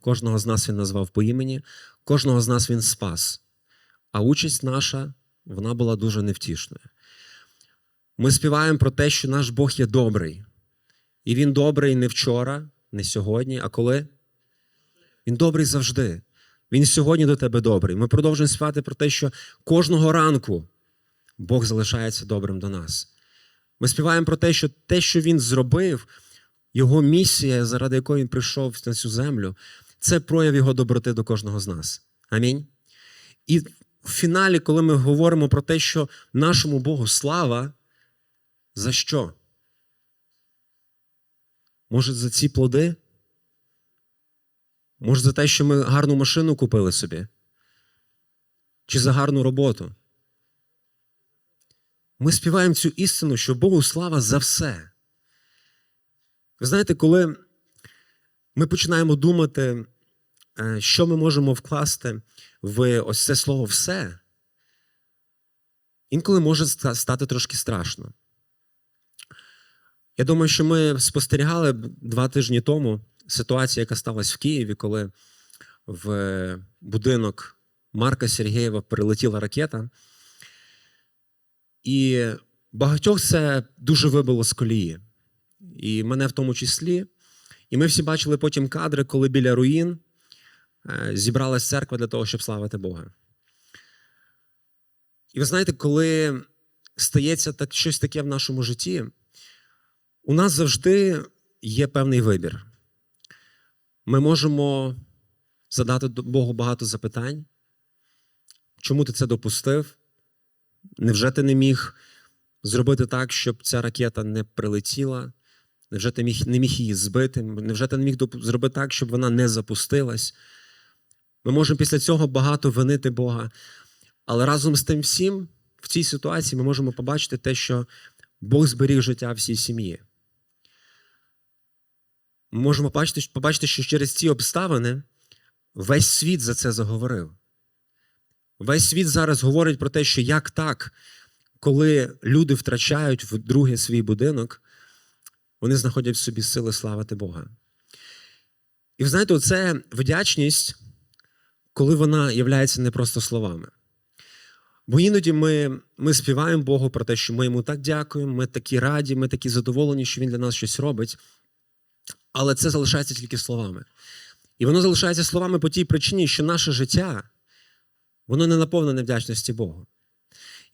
кожного з нас він назвав по імені, кожного з нас він спас. А участь наша вона була дуже невтішною. Ми співаємо про те, що наш Бог є добрий. І він добрий не вчора, не сьогодні, а коли? Він добрий завжди. Він сьогодні до тебе добрий. Ми продовжуємо співати про те, що кожного ранку Бог залишається добрим до нас. Ми співаємо про те, що те, що він зробив, його місія, заради якої він прийшов на цю землю, це прояв його доброти до кожного з нас. Амінь. І в фіналі, коли ми говоримо про те, що нашому Богу слава, за що? Може, за ці плоди? Може, за те, що ми гарну машину купили собі? Чи за гарну роботу? Ми співаємо цю істину, що Богу слава за все. Ви знаєте, коли ми починаємо думати, е, що ми можемо вкласти в ось це слово все, інколи може стати трошки страшно. Я думаю, що ми спостерігали два тижні тому ситуацію, яка сталася в Києві, коли в будинок Марка Сергєєва прилетіла ракета. І багатьох це дуже вибило з колії. І мене в тому числі. І ми всі бачили потім кадри, коли біля руїн е, зібралась церква для того, щоб славити Бога. І ви знаєте, коли стається так, щось таке в нашому житті, у нас завжди є певний вибір. Ми можемо задати Богу багато запитань. Чому ти це допустив? Невже ти не міг зробити так, щоб ця ракета не прилетіла? Невже ти міг, не міг її збити? Невже ти не міг зробити так, щоб вона не запустилась? Ми можемо після цього багато винити Бога. Але разом з тим всім, в цій ситуації ми можемо побачити те, що Бог зберіг життя всій сім'ї. Ми можемо побачити, побачити, що через ці обставини весь світ за це заговорив. Весь світ зараз говорить про те, що як так, коли люди втрачають вдруге свій будинок, вони знаходять в собі сили славити Бога. І ви знаєте, це вдячність, коли вона являється не просто словами. Бо іноді ми, ми співаємо Богу про те, що ми йому так дякуємо, ми такі раді, ми такі задоволені, що він для нас щось робить. Але це залишається тільки словами. І воно залишається словами по тій причині, що наше життя воно не наповнене вдячності Богу.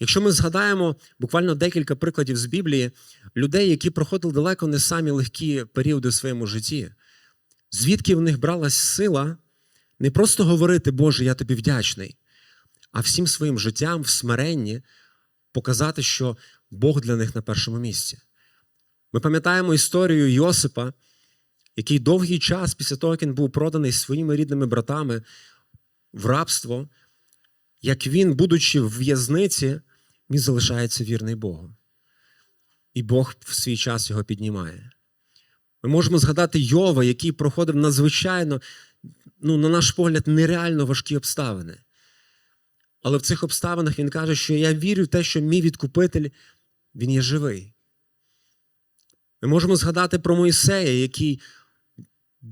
Якщо ми згадаємо буквально декілька прикладів з Біблії людей, які проходили далеко не самі легкі періоди в своєму житті, звідки в них бралась сила не просто говорити, Боже, я тобі вдячний, а всім своїм життям в смиренні показати, що Бог для них на першому місці. Ми пам'ятаємо історію Йосипа, який довгий час після того, як він був проданий своїми рідними братами в рабство, як він, будучи в в'язниці, він залишається вірний Богу. І Бог в свій час його піднімає. Ми можемо згадати Йова, який проходив надзвичайно, ну, на наш погляд, нереально важкі обставини. Але в цих обставинах він каже, що я вірю в те, що мій відкупитель, він є живий. Ми можемо згадати про Моїсея, який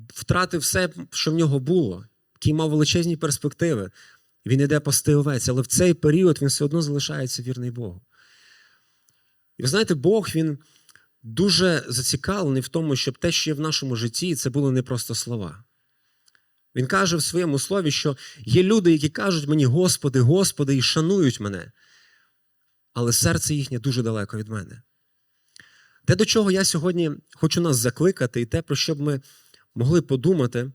втратив все, що в нього було, який мав величезні перспективи. Він іде пасти овець, але в цей період він все одно залишається вірний Богу. І ви знаєте, Бог він дуже зацікавлений в тому, щоб те, що є в нашому житті, це були не просто слова. Він каже в своєму слові, що є люди, які кажуть мені, Господи, Господи, і шанують мене, але серце їхнє дуже далеко від мене. Те, до чого я сьогодні хочу нас закликати, і те, про що б ми могли подумати,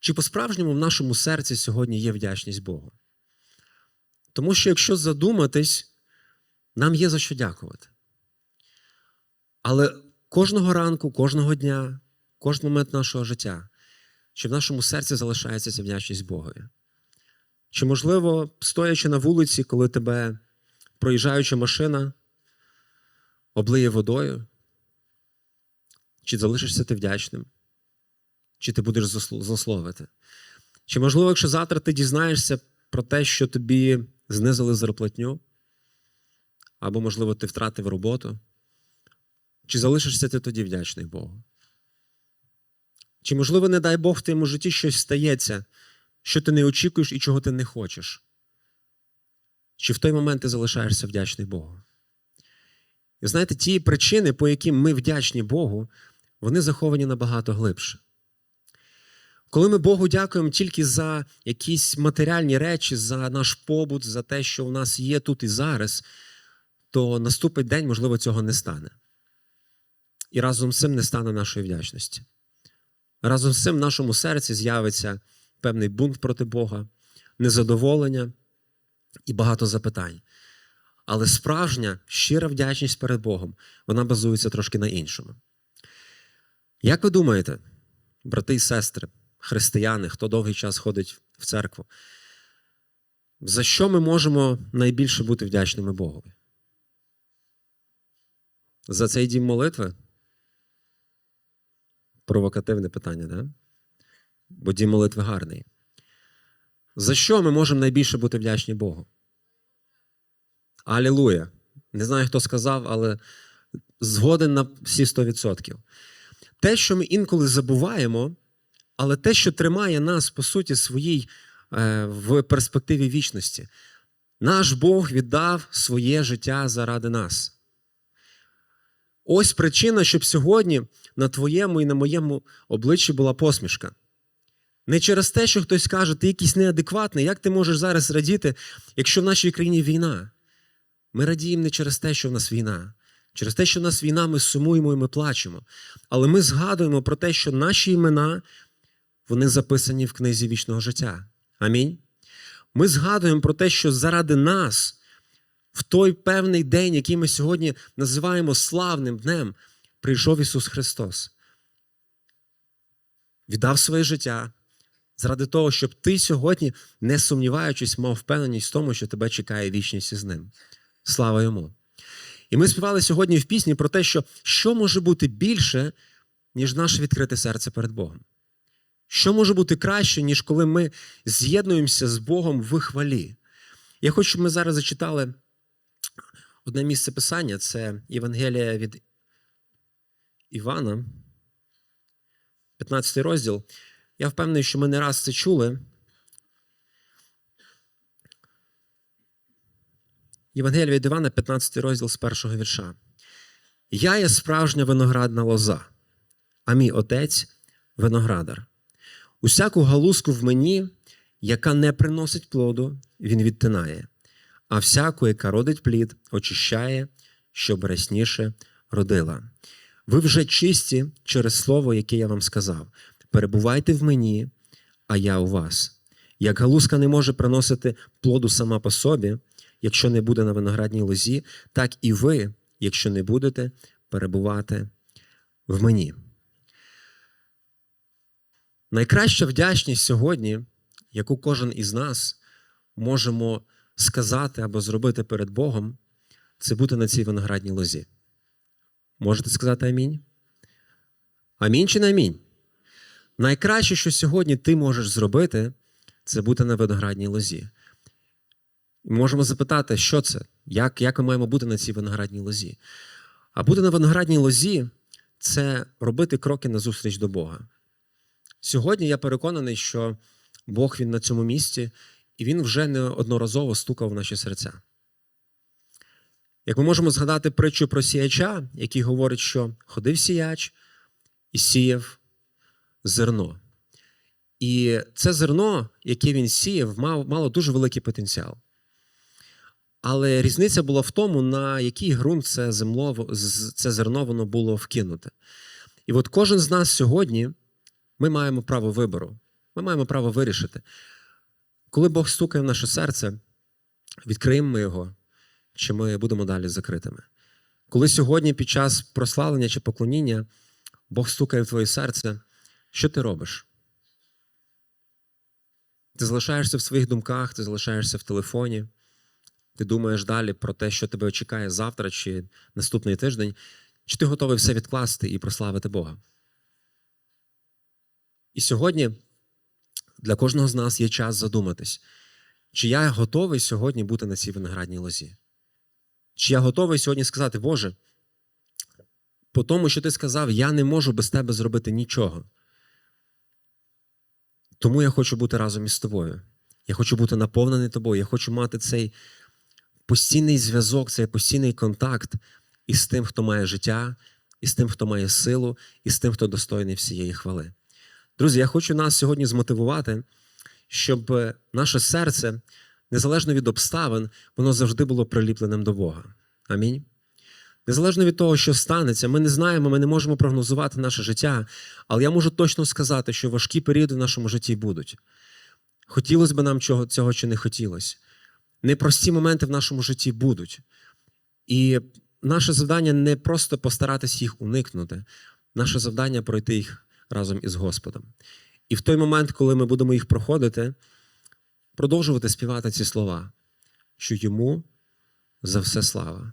чи по-справжньому в нашому серці сьогодні є вдячність Богу. Тому що, якщо задуматись, нам є за що дякувати. Але кожного ранку, кожного дня, кожен момент нашого життя, чи в нашому серці залишається ця вдячність Богові? Чи, можливо, стоячи на вулиці, коли тебе проїжджаюча машина облиє водою, чи залишишся ти вдячним? Чи ти будеш злословити? Чи, можливо, якщо завтра ти дізнаєшся про те, що тобі знизили зарплатню, або, можливо, ти втратив роботу, чи залишишся ти тоді вдячний Богу? Чи, можливо, не дай Бог в твоєму житті щось стається, що ти не очікуєш і чого ти не хочеш? Чи в той момент ти залишаєшся вдячний Богу? І знаєте, ті причини, по яким ми вдячні Богу, вони заховані набагато глибше. Коли ми Богу дякуємо тільки за якісь матеріальні речі, за наш побут, за те, що у нас є тут і зараз, то наступить день, можливо, цього не стане. І разом з цим не стане нашої вдячності. Разом з цим в нашому серці з'явиться певний бунт проти Бога, незадоволення і багато запитань. Але справжня щира вдячність перед Богом, вона базується трошки на іншому. Як ви думаєте, брати і сестри, християни, хто довгий час ходить в церкву, за що ми можемо найбільше бути вдячними Богові? За цей дім молитви? Провокативне питання, да? Бо дім молитви гарний. За що ми можемо найбільше бути вдячні Богу? Алілуя! Не знаю, хто сказав, але згоден на всі 100%. Те, що ми інколи забуваємо, але те, що тримає нас, по суті, своїй е, в перспективі вічності, наш Бог віддав своє життя заради нас. Ось причина, щоб сьогодні на твоєму і на моєму обличчі була посмішка. Не через те, що хтось каже, ти якийсь неадекватний, як ти можеш зараз радіти, якщо в нашій країні війна? Ми радіємо не через те, що в нас війна. Через те, що в нас війна, ми сумуємо і ми плачемо. Але ми згадуємо про те, що наші імена вони записані в книзі вічного життя. Амінь. Ми згадуємо про те, що заради нас в той певний день, який ми сьогодні називаємо славним днем, прийшов Ісус Христос. Віддав своє життя заради того, щоб ти сьогодні, не сумніваючись, мав впевненість в тому, що тебе чекає вічність із ним. Слава йому! І ми співали сьогодні в пісні про те, що що може бути більше, ніж наше відкрите серце перед Богом. Що може бути краще, ніж коли ми з'єднуємося з Богом в хвалі? Я хочу, щоб ми зараз зачитали одне місце писання це Євангелія від Івана, 15 розділ. Я впевнений, що ми не раз це чули. Євангелія від Івана, 15 розділ з першого вірша. Я є справжня виноградна лоза, а мій отець виноградар. Усяку галузку в мені, яка не приносить плоду, він відтинає, а всяку, яка родить плід, очищає, щоб рясніше родила. Ви вже чисті через слово, яке я вам сказав. Перебувайте в мені, а я у вас. Як галузка не може приносити плоду сама по собі, якщо не буде на виноградній лозі, так і ви, якщо не будете перебувати в мені. Найкраща вдячність сьогодні, яку кожен із нас можемо сказати або зробити перед Богом, це бути на цій виноградній лозі. Можете сказати амінь? Амінь чи не амінь? Найкраще, що сьогодні ти можеш зробити, це бути на виноградній лозі. Можемо запитати, що це, як як ми маємо бути на цій виноградній лозі. А бути на виноградній лозі це робити кроки назустріч до Бога. Сьогодні я переконаний, що Бог він на цьому місці, і Він вже неодноразово стукав в наші серця. Як ми можемо згадати притчу про сіяча, який говорить, що ходив сіяч і сіяв зерно. І це зерно, яке він сіяв, мало дуже великий потенціал. Але різниця була в тому, на який ґрунт це земло, це зерно воно було вкинуте. І от кожен з нас сьогодні ми маємо право вибору, ми маємо право вирішити. Коли Бог стукає в наше серце, відкриємо ми його, чи ми будемо далі закритими. Коли сьогодні під час прославлення чи поклоніння Бог стукає в твоє серце, що ти робиш? Ти залишаєшся в своїх думках, ти залишаєшся в телефоні, ти думаєш далі про те, що тебе чекає завтра чи наступний тиждень, чи ти готовий все відкласти і прославити Бога? І сьогодні для кожного з нас є час задуматись, чи я готовий сьогодні бути на цій виноградній лозі? Чи я готовий сьогодні сказати, Боже, по тому, що ти сказав, я не можу без тебе зробити нічого. Тому я хочу бути разом із тобою. Я хочу бути наповнений тобою. Я хочу мати цей постійний зв'язок, цей постійний контакт із тим, хто має життя, із тим, хто має силу, і з тим, хто достойний всієї хвали. Друзі, я хочу нас сьогодні змотивувати, щоб е, наше серце, незалежно від обставин, воно завжди було приліпленим до Бога. Амінь. Незалежно від того, що станеться, ми не знаємо, ми не можемо прогнозувати наше життя, але я можу точно сказати, що важкі періоди в нашому житті будуть. Хотілося б нам чого, цього чи не хотілося. Непрості моменти в нашому житті будуть. І наше завдання не просто постаратись їх уникнути, наше завдання пройти їх разом із Господом. І в той момент, коли ми будемо їх проходити, продовжувати співати ці слова, що йому за все слава.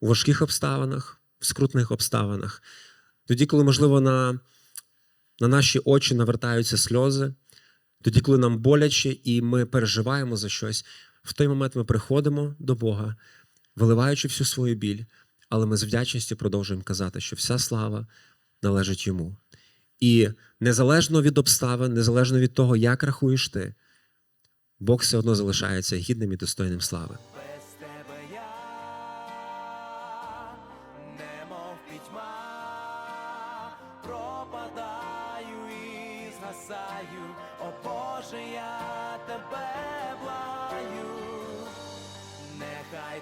У важких обставинах, в скрутних обставинах, тоді, коли, можливо, на, на наші очі навертаються сльози, тоді, коли нам боляче і ми переживаємо за щось, в той момент ми приходимо до Бога, виливаючи всю свою біль, але ми з вдячністю продовжуємо казати, що вся слава належить йому. І незалежно від обставин, незалежно від того, як рахуєш ти, Бог все одно залишається гідним і достойним слави.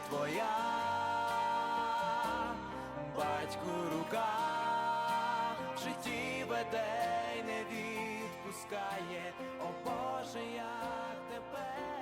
Твоя батьку рука житті веде й не відпускає, о Боже, як тепер.